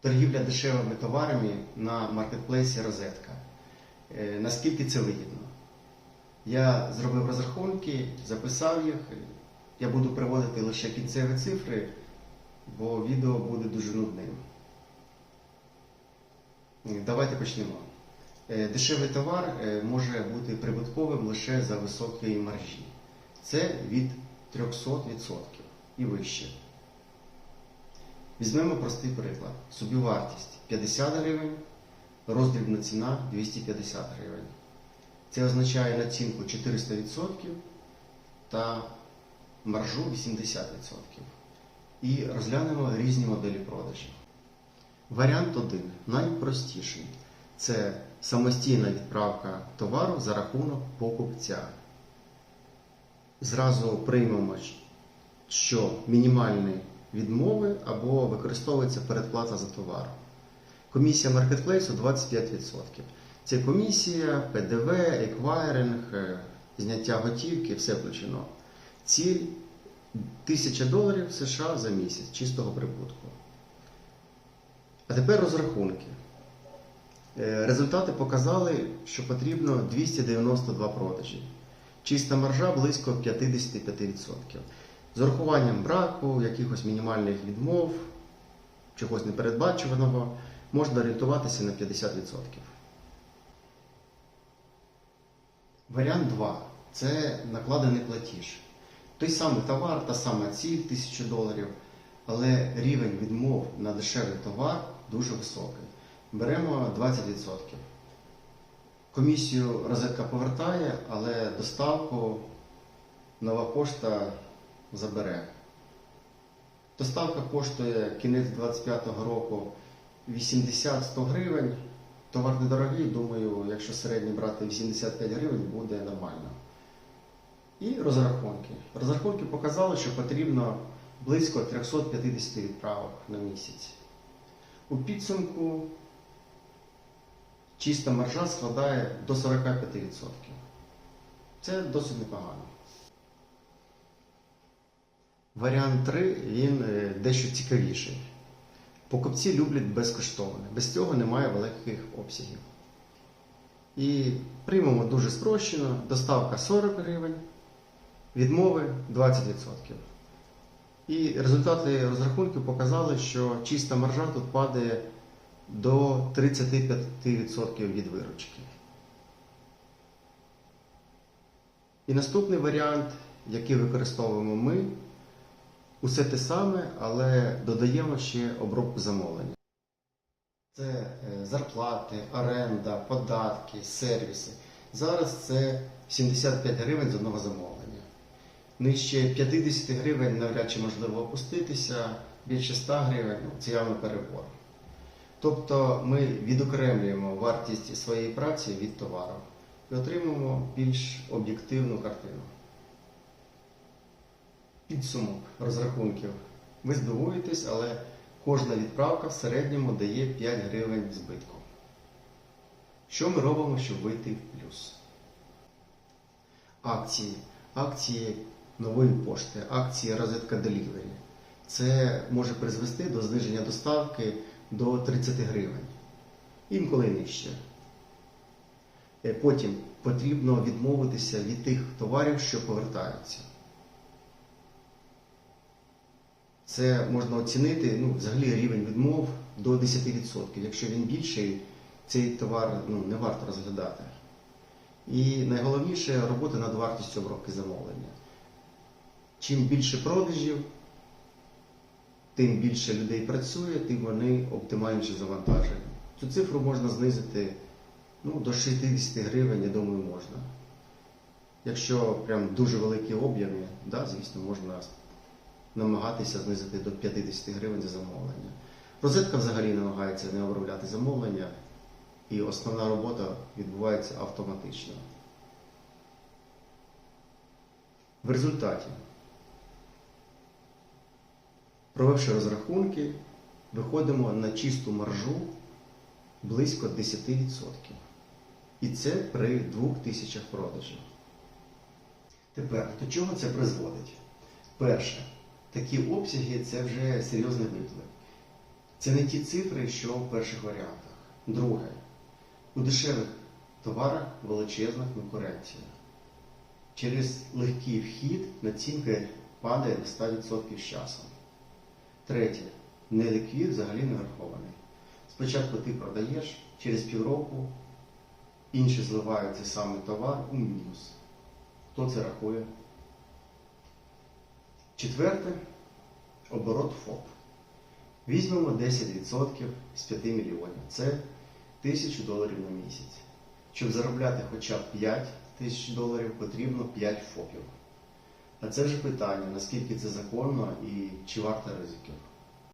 торгівля дешевими товарами на маркетплейсі Розетка. Е, Наскільки це вигідно? Я зробив розрахунки, записав їх. Я буду приводити лише кінцеві цифри, бо відео буде дуже нудним. Е, Давайте почнемо. Е, Дешевий товар може бути прибутковим лише за високої маржі. Це від 300% і вище. Візьмемо простий приклад. Собівартість 50 гривень, роздрібна ціна 250 гривень. Це означає націнку 400% та маржу 80%. І розглянемо різні моделі продажів. Варіант 1 найпростіший. Це самостійна відправка товару за рахунок покупця. Зразу приймемо, що мінімальні відмови або використовується передплата за товар. Комісія маркетплейсу 25%. Це комісія, ПДВ, еквайринг, е, зняття готівки, все включено. Ціль 1000 доларів США за місяць чистого прибутку. А тепер розрахунки. Е, Результати показали, що потрібно 292 продажі. Чиста маржа близько 55%. З урахуванням браку, якихось мінімальних відмов, чогось непередбачуваного, можна орієнтуватися на 50%. Варіант 2 це накладений платіж. Той самий товар, та сама ціль 1000 доларів, але рівень відмов на дешевий товар дуже високий. Беремо 20%. Комісію розетка повертає, але доставку нова пошта забере. Доставка коштує кінець 25-го року 80-100 гривень. Товар недорогий, думаю, якщо середній брати 85 гривень, буде нормально. І розрахунки. Розрахунки показали, що потрібно близько 350 відправок на місяць. У підсумку чиста маржа складає до 45%. Це досить непогано. Варіант 3 він е, дещо цікавіший. Покупці люблять безкоштовне. Без цього немає великих обсягів. І приймемо дуже спрощено. Доставка 40 гривень, відмови 20%. І результати розрахунків показали, що чиста маржа тут падає до 35% від виручки. І наступний варіант, який використовуємо ми, усе те саме, але додаємо ще обробку замовлення. Це е, зарплати, оренда, податки, сервіси. Зараз це 75 гривень з одного замовлення. Нижче 50 гривень навряд чи можливо опуститися, більше 100 гривень це явно перебор. Тобто ми відокремлюємо вартість своєї праці від товару і отримуємо більш об'єктивну картину. Підсумок розрахунків. Ви здивуєтесь, але кожна відправка в середньому дає 5 гривень збитку. Що ми робимо, щоб вийти в плюс? Акції. Акції нової пошти, акції розетка Delivery. Це може призвести до зниження доставки до 30 гривень. Інколи нижче. Е, Потім потрібно відмовитися від тих товарів, що повертаються. Це можна оцінити ну, взагалі рівень відмов до 10%. Якщо він більший, цей товар ну, не варто розглядати. І найголовніше робота над вартістю обробки замовлення. Чим більше продажів, тим більше людей працює, тим вони оптимальніше завантажені. Цю цифру можна знизити ну, до 60 гривень, я думаю, можна. Якщо прям дуже великі об'єми, да, звісно, можна намагатися знизити до 50 гривень за замовлення. Розетка взагалі намагається не обробляти замовлення, і основна робота відбувається автоматично. В результаті, провівши розрахунки, виходимо на чисту маржу близько 10%. І це при 2000 продажів. Тепер, до чого це призводить? Перше, такі обсяги це вже серйозний виклик. Це не ті цифри, що в перших варіантах. Друге, у дешевих товарах величезна конкуренція. Через легкий вхід націнка падає до 100% з часом. Третє, неліквід взагалі не врахований. Спочатку ти продаєш, через півроку інші зливають цей самий товар у мінус. Хто це рахує? Четверте оборот ФОП. Візьмемо 10% з 5 мільйонів. Це 1000 доларів на місяць. Щоб заробляти хоча б 5 тисяч доларів, потрібно 5 ФОПів. А це вже питання, наскільки це законно і чи варто ризиків.